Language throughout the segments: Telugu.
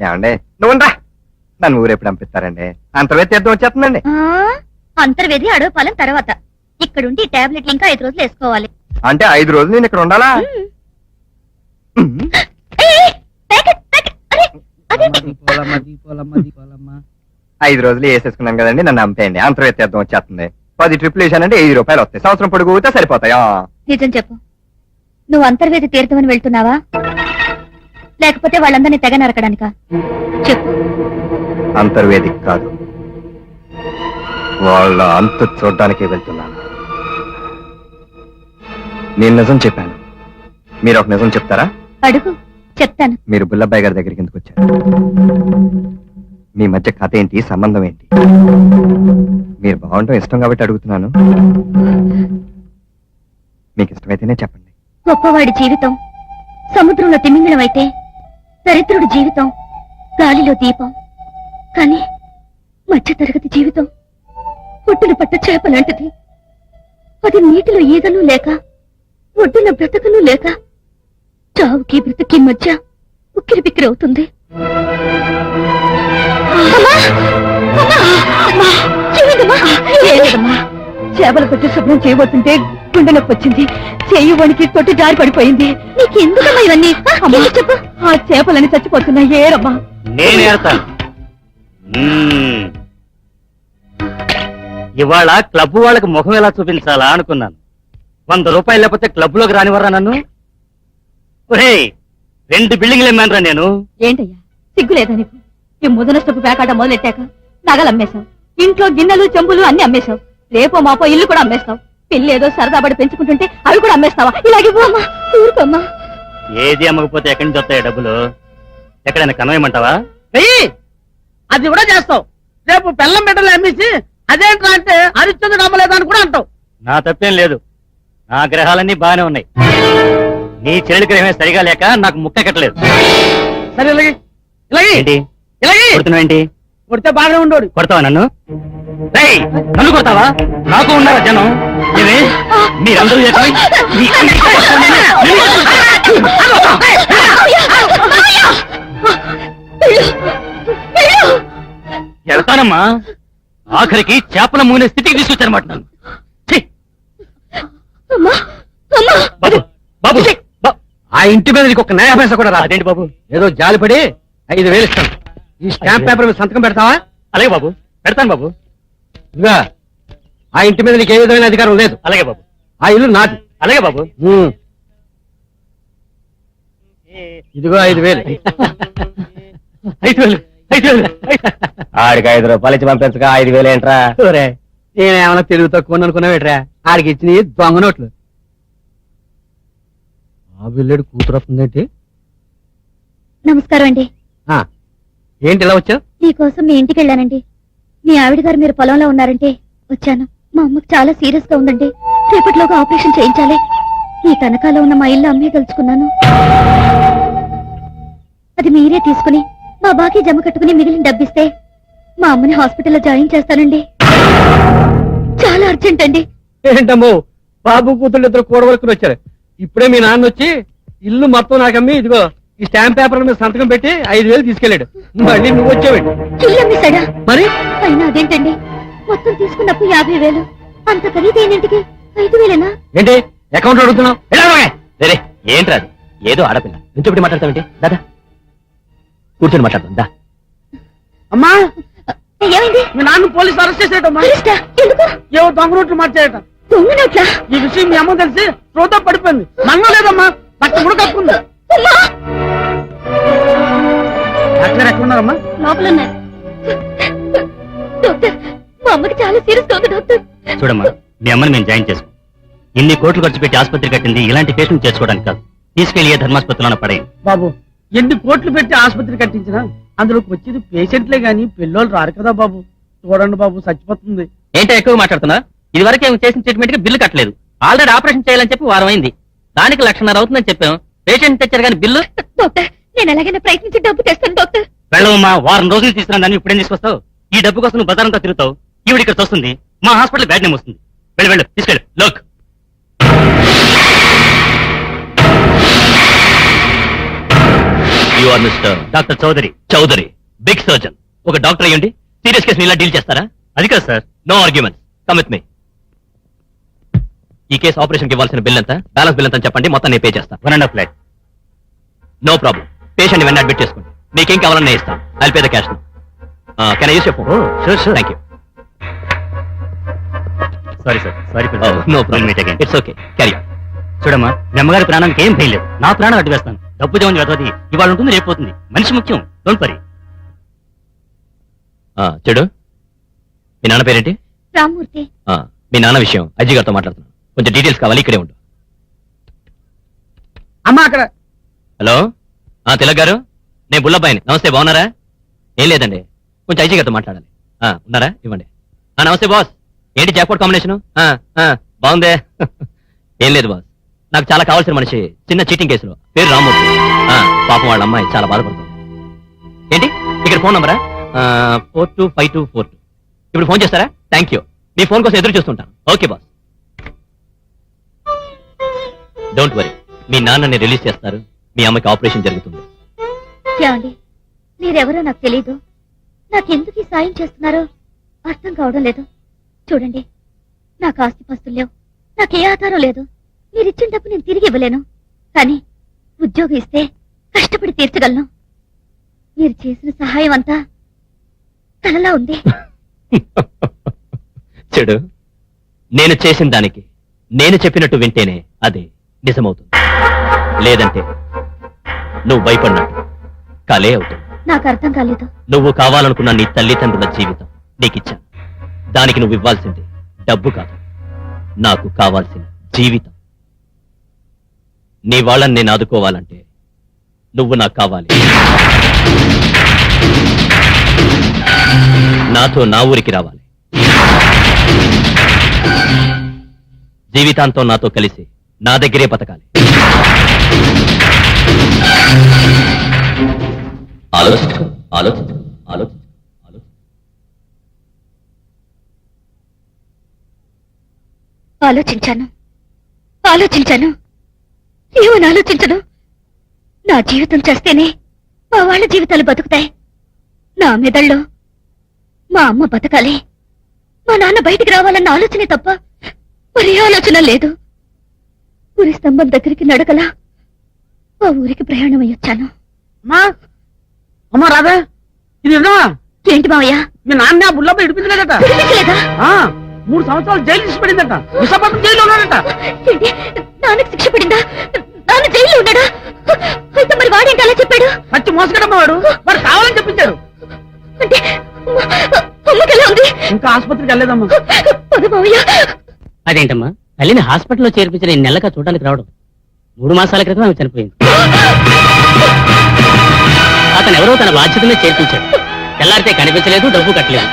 ఏమండి? నువ్వు ఉండరా నన్ను ఊరెప్పుడు పంపిస్తారండి? అంతర్వేది తీర్థం వచ్చేస్తుందండి. ఆ, అంతర్వేది అడవి పాలెం తర్వాత. ఇక్కడుండి ఈ టాబ్లెట్లు ఇంకా ఐదు రోజులు వేసుకోవాలి. అంటే ఐదు రోజులు నేను ఇక్కడ ఉండాలా? ఐదు రోజులు వేసేసుకున్నాం కదండి నన్ను అంపేయండి. అంతర్వేది తీర్థం వచ్చేస్తుంది. పది ట్రిప్లు వేసానంటే ఐదు రూపాయలు వస్తాయి. సంవత్సరం పొడుగుతే సరిపోతాయా? నిజం చెప్పు. నువ్వు అంతర్వేది తీర్థమని వెళ్తున్నావా? లేకపోతే వాళ్ళందరినీ తెగ నరకడానికా? చెప్పు. అంతర్వేదిక్ కాదు. వాళ్ళ అంత చూడ్డానికి వెళ్తున్నాను. నేను నిజం చెప్పాను. మీరు ఒక నిజం చెప్తారా? అడుగు. చెప్తాను. మీరు బుల్లబ్బాయి గారి దగ్గరికి ఎందుకు వచ్చారు? మీ మధ్య కథ ఏంటి? సంబంధం ఏంటి? మీరు బాగుండటం ఇష్టం కాబట్టి అడుగుతున్నాను. మీకు ఇష్టమైతేనే చెప్పండి. గొప్పవాడి జీవితం సముద్రంలో తిమింగళం అయితే దరిద్రుడి జీవితం గాలిలో దీపం కానీ మధ్య తరగతి జీవితం ఒడ్డున పట్ట చేప లాంటిది. అది నీటిలో ఈదను లేక ఒడ్డున బ్రతకను లేక చావుకి బ్రతకి మధ్య ఉక్కిరి బిక్కిరి అవుతుంది. అమ్మా! చేపల కొట్టి శుభ్రం చేయబోతుంటే గుండె నొప్పి వచ్చింది. చెయ్యి వణికి తొట్టి జారి పడిపోయింది. నీకు ఎందుకమ్మా ఇవన్నీ అమ్మా చెప్పు. ఆ చేపలని చచ్చిపోతున్నాయి. ఏరమ్మా. ఇవాళ క్లబ్ వాళ్ళకి ముఖం ఎలా చూపించాలా అనుకున్నాను. వంద రూపాయలు లేకపోతే క్లబ్లోకి రానివరా నన్ను? ఒరేయ్ రెండు బిల్డింగ్లు ఎమ్మానురా నేను. ఏంటయ్యా? సిగ్గులేదా నీకు? ఈ ముదనష్టపు పేకాట మొదలెట్టాక నగలు అమ్మేశావు ఇంట్లో గిన్నెలు చెంబులు అన్ని అమ్మేశావు. రేపో మాపో ఇల్లు కూడా అమ్మేస్తావు. పిల్లి ఏదో సరదా పడి పెంచుకుంటుంటే అవి కూడా అమ్మేస్తావా? ఇలాగే పోమ్మా ఊరుకోమ్మా ఏది అమ్మకపోతే ఎక్కడి నుంచి వస్తాయి డబ్బులు? ఎక్కడైనా కనవేయమంటావా వెయ్యి అది కూడా చేస్తావు. రేపు బెల్లం బిడ్డలు అమ్మేసి అదేంట్రా అంటే హరిశ్చంద్రుడు అమ్మలేదని కూడా అంటావు. నా తప్పేం లేదు. నా గ్రహాలన్నీ బాగానే ఉన్నాయి. నీ చెల్లి గ్రహమే సరిగా లేక నాకు ముక్క కట్టలేదు. సరే ఇలాగే. ఇలాగే. ఏంటి? ఇలాగే. కొడుతున్నావు ఏంటి కొడితే బాగానే ఉండోడు కొడతావా నన్ను? రేయ్, నన్ను కొడతావా? నాకు ఉన్నారా జనం? ఏమే? మీరందరూ చెప్పి మీ- వెళ్తానమ్మా. ఆఖరికి చేపల మూనే స్థితికి తీసుకొచ్చారన్నమాట నన్ను. ఛీ! బాబు బాబు బా- ఆ ఇంటి మీద నీకు ఒక న్యాయ పైసా కూడా రా అదేంటి బాబు? ఏదో జాలిపడి ఐదు వేలు ఇస్తాను. ఈ స్టాంప్ పేపర్ మీద సంతకం పెడతావా? అలాగే బాబు. పెడతాను బాబు. ఇదిగా ఆ ఇంటి మీద నీకు ఏ విధమైన అధికారం లేదు. అలాగే బాబు. ఆ ఇల్లు నాది. అలాగే బాబు. ఉమ్. ఇదిగో ఐదు వేలు. ఐదు వేలు. ఐదు వేలు. ఆడికి ఐదు రూపాయలు ఇచ్చి పంపించగా ఐదు వేలు ఏంట్రా? ఒరే, నేనేమన్నా తెలుగు తక్కువ అనుకున్నావేట్రా ఆడికి ఇచ్చిన దొంగ నోట్లు. ఆ బిల్లుడు కూతురు వస్తుందేంటి? నమస్కారం అండి. ఆ, ఏంటి ఇలా వచ్చావు? మీకోసం మీ ఇంటికి వెళ్ళానండి. మీ ఆవిడ గారు మీరు పొలంలో ఉన్నారంటే వచ్చాను. మా అమ్మకు చాలా సీరియస్గా ఉందండి. రేపటిలోగా ఆపరేషన్ చేయించాలి. ఈ తనఖాలో ఉన్న మా ఇల్లు అమ్మే తెలుసుకున్నాను అది మీరే తీసుకుని మా బాకీ జమ కట్టుకుని మిగిలిన డబ్బిస్తే మా అమ్మని హాస్పిటల్లో జాయిన్ చేస్తానండి. చాలా అర్జెంట్ అండి. ఏంటమ్మో బాబు కూతుళ్ళు ఇద్దరు కూడవలకుని వచ్చారు. ఇప్పుడే మీ నాన్న వచ్చి ఇల్లు మొత్తం నాకమ్మి ఇదిగో ఈ స్టాంప్ పేపర్ మీద సంతకం పెట్టి ఐదు వేలు తీసుకెళ్ళాడు. మళ్ళీ నువ్వు వచ్చావేంటి ఇల్లు అమ్మేశాడా మరి? అయినా అదేంటండి? మొత్తం తీసుకున్నప్పుడు యాభై వేలు. అంత ఖరీదైనంటికి ఐదు వేలేనా? ఏంటి? అకౌంట్ అడుగుతున్నావు? రే ఏంట్రా అది? ఏదో ఆడపిల్ల. నుంచి మాట్లాడతావేంటి? దాదా కూర్చొని మాట్లాడతాం దా. అమ్మా! ఏమైంది? మీ నాన్న పోలీసు అరెస్ట్ చేసేటమ్మా. అరెస్టా? ఎందుకు? ఏవో దొంగ నోట్లు మార్చేయట దొంగ నోట్లా? ఈ విషయం మీ అమ్మ తెలిసి రోడ్డు పడిపోయింది. మంగ లేదమ్మా రక్తం కూడా కప్పుకుంది! డాక్టర్ ఎక్కడ ఉన్నారమ్మా లోపల ఉన్నారు డాక్టర్ మా అమ్మకి చాలా సీరియస్గా ఉంది డాక్టర్. చూడమ్మా మీ అమ్మని మేము జాయిన్ చేసుకో ఇన్ని కోట్లు ఖర్చు పెట్టి ఆసుపత్రి కట్టింది ఇలాంటి పేషెంట్ చేసుకోవడానికి కాదు. తీసుకెళ్ళి ఏ ధర్మాసుపత్రిలో పడేయండి. బాబు ఎన్ని కోట్లు పెట్టి ఆసుపత్రి కట్టించినా అందులోకి వచ్చేది పేషెంట్లే గాని పిల్లోళ్ళు రారు కదా బాబు. చూడండి బాబు చచ్చిపోతుంది. ఏంటో ఎక్కువ మాట్లాడుతున్నా? ఇది వరకు ఏమి చేసిన ట్రీట్మెంట్కి బిల్లు కట్టలేదు. ఆల్రెడీ ఆపరేషన్ చేయాలని చెప్పి వారం అయింది. దానికి లక్షన్నర అవుతుందని చెప్పాం. పేషెంట్ తెచ్చారు కానీ బిల్లు? డాక్టర్ నేను ఎలాగైనా ప్రయత్నించి డబ్బు తెస్తాను డాక్టర్. వెళ్ళవమ్మా వారం రోజులు తీసుకున్నా దాన్ని ఇప్పుడేం తీసుకొస్తావు? ఈ డబ్బు కోసం నువ్వు బజారంతా తిరుగుతావు. ఈవిడ ఇక్కడ వస్తుంది. మా హాస్పిటల్ బ్యాడ్ నేమ్ వస్తుంది. వెళ్ళు వెళ్ళు తీసుకెళ్ళు. Look you are mister doctor Chaudhary. Chaudhary. Big surgeon ఒక డాక్టర్ అయ్యండి సీరియస్ కేసు ఇలా డీల్ చేస్తారా? అది కాదు sir. No argument come with me ఈ కేసు ఆపరేషన్కి ఇవ్వాల్సిన బిల్ ఎంత బ్యాలెన్స్ బిల్ ఎంత అని చెప్పండి మొత్తం నేను పే చేస్తాను one and half lakh no problem patient వెంటనే అడ్మిట్ చేసుకోండి. మీకేం కావాలని నేను ఇస్తాను I pay the cash can I use చెప్పు sure sure thank you sorry sir sorry no problem it's okay carry చూడమ్మా మీ అమ్మగారి ప్రాణానికి ఏం భయం లేదు. నా ప్రాణం అడ్డు వేస్తాను. డబ్బు జోన్ చదవది ఇవాళ ఉంటుంది రేపు పోతుంది. మనిషి ముఖ్యం. డోంట్ వరీ చెడు. మీ నాన్న పేరేంటి? రామ్మూర్తి. ఆ, మీ నాన్న విషయం అజ్జి గారితో మాట్లాడుతున్నాను. కొంచెం డీటెయిల్స్ కావాలి ఇక్కడే ఉండు. అమ్మా అక్కడ. హలో? ఆ తిలక్ గారు? నేను బుల్లబ్బాయిని. నమస్తే బాగున్నారా? ఏం లేదండి. కొంచెం ఐజీ గారితో మాట్లాడాలి. ఆ, ఉన్నారా? ఇవ్వండి. ఆ నమస్తే బాస్. ఏంటి జాక్పాట్ కాంబినేషన్ బాగుందే. ఏం లేదు బాస్. నాకు చాలా కావాల్సిన మనిషి చిన్న చీటింగ్ కేసులో పేరు రామూర్తి ఆ, పాపం వాళ్ళ అమ్మాయి చాలా బాధపడుతుంది. ఏంటి? ఇక్కడ phone నంబరా? Four two five two four two. ఇప్పుడు ఫోన్ చేస్తారా? థ్యాంక్ యూ మీ ఫోన్ కోసం ఎదురు చూస్తుంటాను. Okay boss. డోంట్ వరీ మీ నాన్నని రిలీజ్ చేస్తారు. మీ అమ్మకి ఆపరేషన్ జరుగుతుంది. ఏమండి? మీరెవరో నాకు తెలీదు. నాకెందుకు ఈ సాయం చేస్తున్నారో అర్థం కావడం లేదు. చూడండి. నాకు ఆస్తిపస్తులు లేవు. నాకే ఆధారం లేదు. మీరిచ్చిన డబ్బు నేను తిరిగి ఇవ్వలేను. కానీ ఉద్యోగం ఇస్తే కష్టపడి తీర్చగలను. మీరు చేసిన సహాయం అంతా తనలా ఉంది. చెడు నేను చేసిన దానికి నేను చెప్పినట్టు వింటేనే అది. నిజమవుతుంది లేదంటే నువ్వు భయపడినట్టు కలే అవుతుంది. నాకు అర్థం కాలేదు. నువ్వు కావాలనుకున్న నీ తల్లిదండ్రుల జీవితం నీకిచ్చాను. దానికి నువ్వు ఇవ్వాల్సింది డబ్బు కాదు. నాకు కావాల్సిన జీవితం. నీ వాళ్ళని నేను ఆదుకోవాలంటే నువ్వు నాకు కావాలి. నాతో నా ఊరికి రావాలి. జీవితాంతం నాతో కలిసి నా దగ్గరే బతకాలి. ఆలోచించు ఆలోచించు ఆలోచించు ఆలోచించు. ఆలోచించాను. ఆలోచించాను. ఏమని ఆలోచించను? నా జీవితం చేస్తేనే మా వాళ్ళ జీవితాలు బతుకుతాయి. నా మెదళ్ళు మా అమ్మ బతకాలి. మా నాన్న బయటికి రావాలన్న ఆలోచనే తప్ప మరి ఏ ఆలోచన లేదు. ఊరి స్తంభం దగ్గరికి నడకలా. ఆ ఊరికి ప్రయాణం అయ్యొచ్చాను అమ్మా! అమ్మా రాధా! ఇది ఏంటి మావయ్య? మీ నాన్న ఆ బుల్లమ్మ ఇడిపించలేదట? ఆ, మూడు సంవత్సరాలు జైలు తీసి పడిందట. విశాఖపట్నం జైల్లో ఉన్నాడట. ఏంటి? నాన్నకు శిక్ష పడిందా? నాన్న జైల్లో ఉన్నాడా? అయితే మరి వాడేంటి అలా చెప్పాడు? పచ్చి మోసగడమ్మ వాడు. వాడు కావాలని చెప్పించాడు. అంటే అమ్మ- అమ్మకి ఎలా ఉంది? ఇంకా ఆసుపత్రికి వెళ్ళలేదమ్మా. పద మావయ్య. అదేంటమ్మా? తల్లిని హాస్పిటల్లో చేర్పించిన ఈ నెలగా చూడడానికి రావడం మూడు మాసాల క్రితం ఆమె చనిపోయింది. అతను ఎవరో తన బాధ్యతనే చేర్పించాడు. తెల్లారితే కనిపించలేదు డబ్బు కట్టలేదు.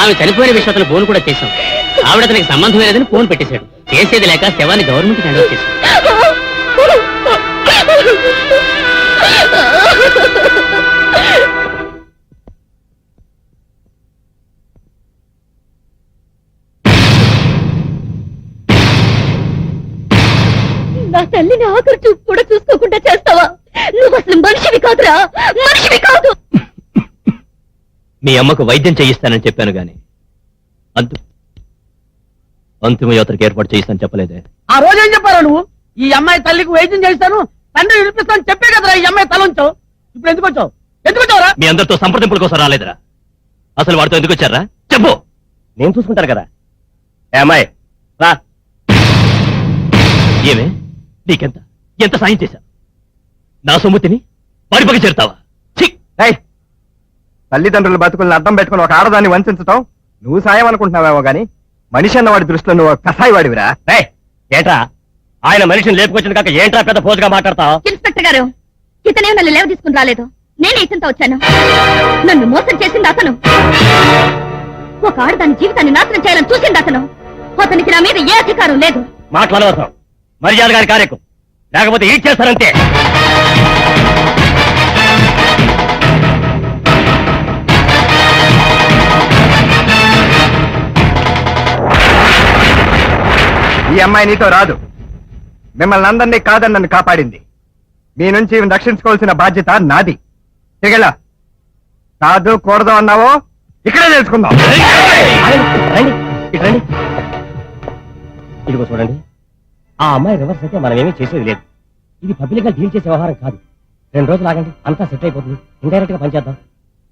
ఆమె చనిపోయిన విషయం అతను ఫోన్ కూడా చేశాం. ఆవిడ అతనికి సంబంధం లేదని ఫోన్ పెట్టేశాడు. చేసేది లేక శవాన్ని గవర్నమెంట్ హ్యాండ్ చేశాడు నా తల్లిని ఆఖరి చూపు కూడా చూసుకోకుండా చేస్తావా? నువ్వు అసలు మనిషివి కాదురా. మనిషివి కాదు. మీ అమ్మకు వైద్యం చేయిస్తానని చెప్పాను గాని అంతు అంతిమ యాత్రకు ఏర్పాటు చేయిస్తాను చెప్పలేదే. ఆ రోజు ఏం చెప్పారా నువ్వు? ఈ అమ్మాయి తల్లికి వైద్యం చేస్తాను తండ్రి వినిపిస్తాను చెప్పే కదరా ఈ అమ్మాయి తల ఉంచావు. ఇప్పుడు ఎందుకు వచ్చావు? ఎందుకు వచ్చావురా? మీ అందరితో సంప్రదింపుల కోసం రాలేదురా. అసలు వాడితో ఎందుకు వచ్చారా? చెప్పు. నేను చూసుకుంటాను కదా. ఏ అమ్మాయి రా. ఏమే? నీకెంత? ఎంత సాయం చేశా? నా సొమ్ముతిని వాడి పక్క చేరుతావా తల్లిదండ్రుల బతుకులను అడ్డం పెట్టుకుని ఒక ఆడదాన్ని వంచడం నువ్వు సాయం అనుకుంటున్నావేమో గాని మనిషి అన్న వాడి దృష్టిలో నువ్వు కసాయి వాడివిరా. రేయ్, ఏంట్రా? ఆయన మనిషిని లేపుకొచ్చిన కాక ఏంట్రా పెద్ద పోజుగా మాట్లాడతావు? ఇన్స్పెక్టర్ గారు ఇతనే నన్ను లేవ తీసుకుని రాలేదు. నేను ఇతనితో వచ్చాను. నన్ను మోసం చేసింది అతను. ఒక ఆడదాని జీవితాన్ని నాశనం చేయాలని చూసింది అతను. అతనికి నా మీద ఏ అధికారం లేదు. మాట్లాడవసరం మర్యాద గారి కార్యకు లేకపోతే ఈడ్ చేస్తారంతే ఈ అమ్మాయి నీతో రాదు. మిమ్మల్ని అందరినీ కాదని నన్ను కాపాడింది. మీ నుంచి ఈమెను రక్షించుకోవాల్సిన బాధ్యత నాది. తిరిగెళ్ళ కాదు కూడదు అన్నావు? ఇక్కడే తెలుసుకుందాం. రండి. ఇటు రండి. ఇదిగో చూడండి. ఆ అమ్మాయి రివర్స్ అయితే మనం ఏమీ చేసేది లేదు. ఇది పబ్లిక్గా డీల్ చేసే వ్యవహారం కాదు. రెండు రోజులు ఆగండి అంతా సెట్ అయిపోతుంది. ఇండైరెక్ట్గా పనిచేద్దాం.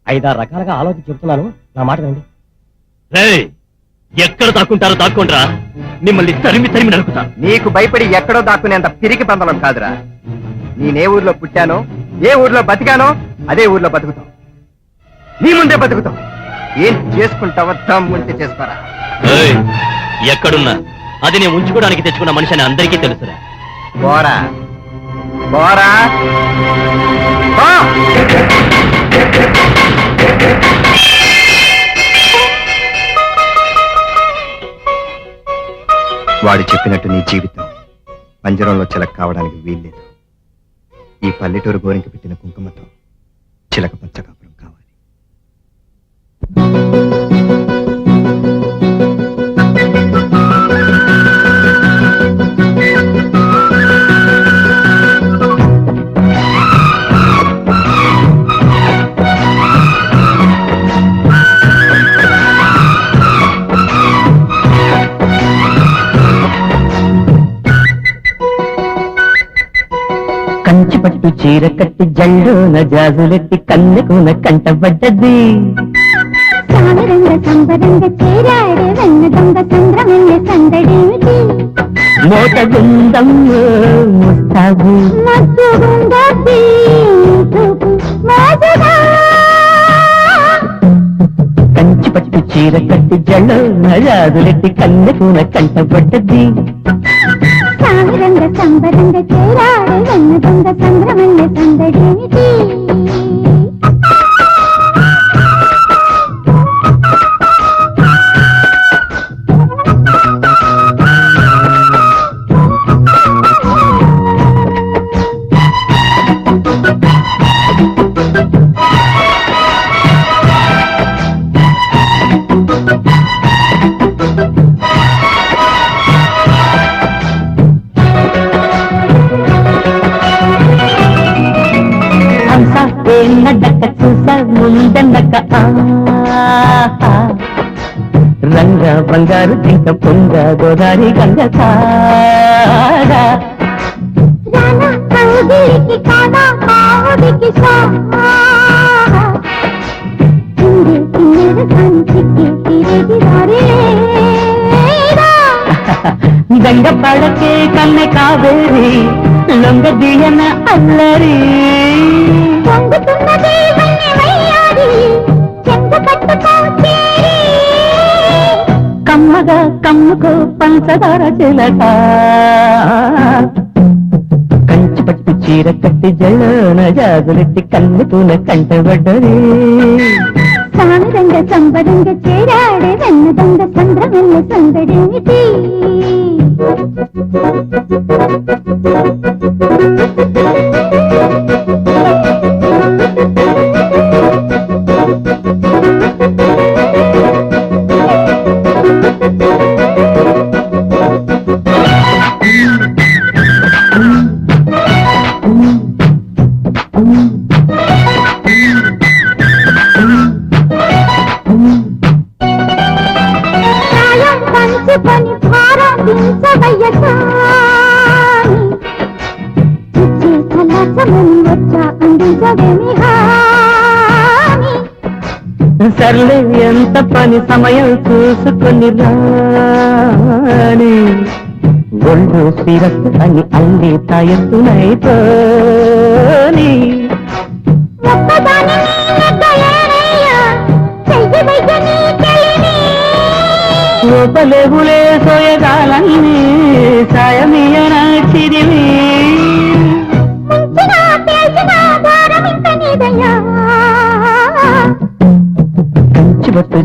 ఐదారు రకాలుగా ఆలోచించి చెప్తున్నాను నా మాట రండి రేయ్, ఎక్కడ దాక్కుంటారో దాక్కుంటారా మిమ్మల్ని తరిమి తరిమి నరుకుతా. నీకు భయపడి ఎక్కడో దాక్కునేంత పిరికి పందలం కాదురా. నేనే ఊర్లో పుట్టానో ఏ ఊర్లో బతికానో అదే ఊర్లో బతుకుతాం. నీ ముందే బతుకుతాం. ఏం చేసుకుంటావో దమ్ముంటే చేసుకోరా. ఏయ్, ఎక్కడున్నా? అది నేను ఉంచుకోవడానికి తెచ్చుకున్న మనిషి అని అందరికీ తెలుసురా. బోరా. బోరా! వాడు చెప్పినట్టు నీ జీవితం పంజరంలో చిలక కావడానికి వీల్లేదు. ఈ పల్లెటూరు గోరింక పెట్టిన కుంకుమతో చిలక పచ్చ కాపురం కావాలి. పట్టు చీర కట్టి జల్లోన జాజులెట్టి కన్నెకున కంటబడ్డది సామరంగ సంబరంగ చేరాడే వెన్న దొంగ సంద్రమల్ల సందడేమిటి? మోట గుందం ముస్తాబు మత్తుగుండీ చూపు మోసగా కంచి పట్టు చీర కట్టి జల్లోన జాజులెట్టి కన్నెకున కంటబడ్డది సామరంగ సంబరంగ చేరాడే వెన్న దొంగ సంద్రమల్ల ఆహా. రంగ బంగారు జింక పొంగ గోదారి గంగ కాడా గంగ పడకే కన్నె కావేరి లొంగ దియన అల్లరి. పొంగుతున్నది కమ్మగా కమ్ముకు పంచదార చిలక కంచి పట్టు చీర కట్టి జల్లోన జాగులెట్టి కన్నుతూన కంటబడ్డది సామరంగ సంబరంగ చేరాడే వెన్న దొంగ సంద్రమల్ల సర్లే ఎంత పని సమయం చూసుకొని రాని ఒళ్ళు స్థిరస్తు అని అల్లి తాయెత్తునైతోని ఒక్కదాని నీ లెక్క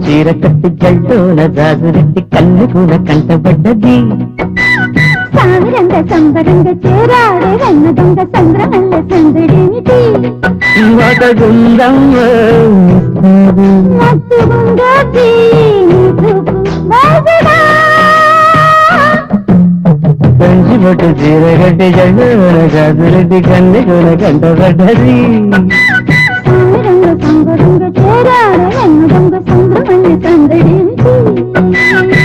చీర కట్టి జల్లోన జాజురెట్టి కన్నుకున కంటబడ్డది. సామిరంగ సంబరంగ చేరాడే వెన్న దొంగ సంద్రమల్ల సందడేమిటి గుండం కట్టి సంద్రుడు సంగ దొంగ చేరాడు ఎన్ను దొంగ సంద్రమణ్ణి సందడించి.